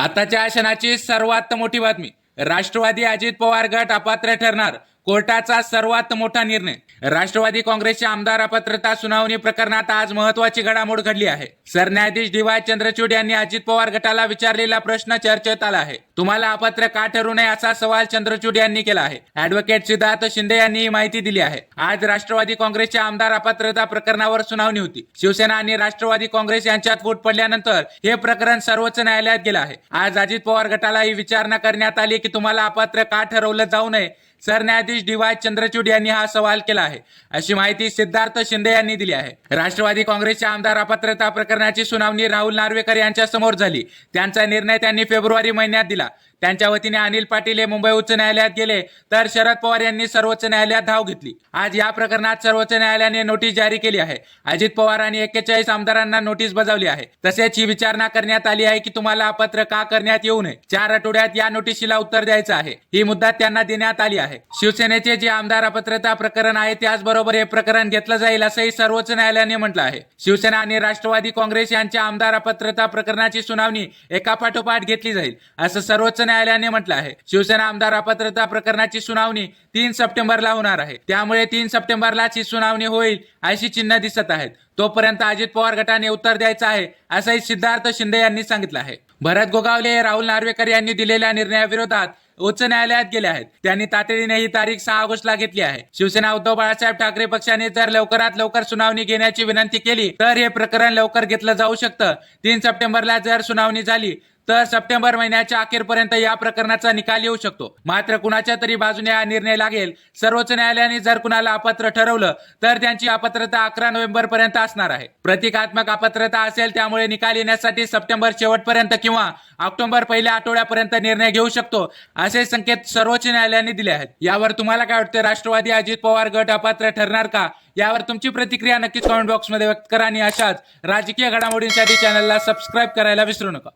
आताच्या क्षणाची सर्वात मोठी बातमी. राष्ट्रवादी अजित पवार गट अपात्र ठरणार. कोर्टाचा सर्वात मोठा निर्णय. राष्ट्रवादी काँग्रेसच्या आमदार अपात्रता सुनावणी प्रकरणात आज महत्वाची घडामोड घडली आहे. सरन्यायाधीश डी वाय चंद्रचूड यांनी अजित पवार गटाला विचारलेला प्रश्न चर्चेत आला आहे. तुम्हाला अपात्र का ठरू नये असा सवाल चंद्रचूड यांनी केला आहे. अॅडव्होकेट सिद्धार्थ शिंदे यांनी ही माहिती दिली आहे. आज राष्ट्रवादी काँग्रेसच्या आमदार अपात्रता प्रकरणावर सुनावणी होती. शिवसेना आणि राष्ट्रवादी काँग्रेस यांच्यात फूट पडल्यानंतर हे प्रकरण सर्वोच्च न्यायालयात गेलं आहे. आज अजित पवार गटाला ही विचारणा करण्यात आली की तुम्हाला अपात्र का ठरवलं जाऊ नये? सरन्यायाधीश डी वाय चंद्रचूड यांनी हा सवाल केला आहे. अशी माहिती सिद्धार्थ शिंदे यांनी दिली आहे. राष्ट्रवादी काँग्रेसच्या आमदार अपात्रता प्रकरणाची सुनावणी राहुल नार्वेकर यांच्या समोर झाली. त्यांचा निर्णय त्यांनी फेब्रुवारी महिन्यात दिला. त्यांच्या वतीने अनिल पाटील हे मुंबई उच्च न्यायालयात गेले तर शरद पवार यांनी सर्वोच्च न्यायालयात धाव घेतली. आज या प्रकरणात सर्वोच्च न्यायालयाने नोटीस जारी केली आहे. अजित पवार आणि एक्केचाळीस आमदारांना नोटीस बजावली आहे. तसेच ही विचारणा करण्यात आली आहे की तुम्हाला अपत्र का करण्यात येऊ नये. चार आठवड्यात या नोटीशीला उत्तर द्यायचं आहे. ही मुद्दा त्यांना देण्यात आली आहे. शिवसेनेचे जे आमदार अपात्रता प्रकरण आहे त्याचबरोबर हे प्रकरण घेतलं जाईल असंही सर्वोच्च न्यायालयाने म्हटलं आहे. शिवसेना आणि राष्ट्रवादी काँग्रेस यांच्या आमदार अपात्रता प्रकरणाची सुनावणी एका पाठोपाठ घेतली जाईल असं सर्वोच्च न्यायालयाने म्हटलं आहे. शिवसेना आमदार अपात्रता प्रकरणाची सुनावणी तीन सप्टेंबरला होणार आहे. त्यामुळे तीन सप्टेंबरलाच ही सुनावणी होईल अशी चिन्ह दिसत आहेत. तोपर्यंत अजित पवार गटाने उत्तर द्यायचं आहे असंही सिद्धार्थ शिंदे यांनी सांगितलं आहे. भरत गोगावले राहुल नार्वेकर यांनी दिलेल्या निर्णयाविरोधात उच्च न्यायालयात गेले आहेत. त्यांनी तातडीने ही तारीख सहा ऑगस्टला घेतली आहे. शिवसेना उद्धव बाळासाहेब ठाकरे पक्षाने जर लवकरात लवकर सुनावणी घेण्याची विनंती केली तर हे प्रकरण लवकर घेतलं जाऊ शकतं. तीन सप्टेंबरला जर सुनावणी झाली तर सप्टेंबर महिन्याच्या अखेरपर्यंत या प्रकरणाचा निकाल येऊ शकतो. मात्र कुणाच्या तरी बाजूने हा निर्णय लागेल सर्वोच्च न्यायालयाने जर कुणाला अपात्र ठरवलं तर त्यांची अपात्रता अकरा नोव्हेंबर पर्यंत असणार आहे. प्रतिकात्मक अपात्रता असेल त्यामुळे निकाल येण्यासाठी सप्टेंबर शेवटपर्यंत किंवा ऑक्टोबर पहिल्या आठवड्यापर्यंत निर्णय घेऊ शकतो असे संकेत सर्वोच्च न्यायालयाने दिले आहेत. यावर तुम्हाला काय वाटतं? राष्ट्रवादी अजित पवार गट अपात्र ठरणार का? यावर तुमची प्रतिक्रिया नक्कीच कमेंट बॉक्समध्ये व्यक्त करा आणि अशाच राजकीय घडामोडींसाठी चॅनलला सबस्क्राईब करायला विसरू नका.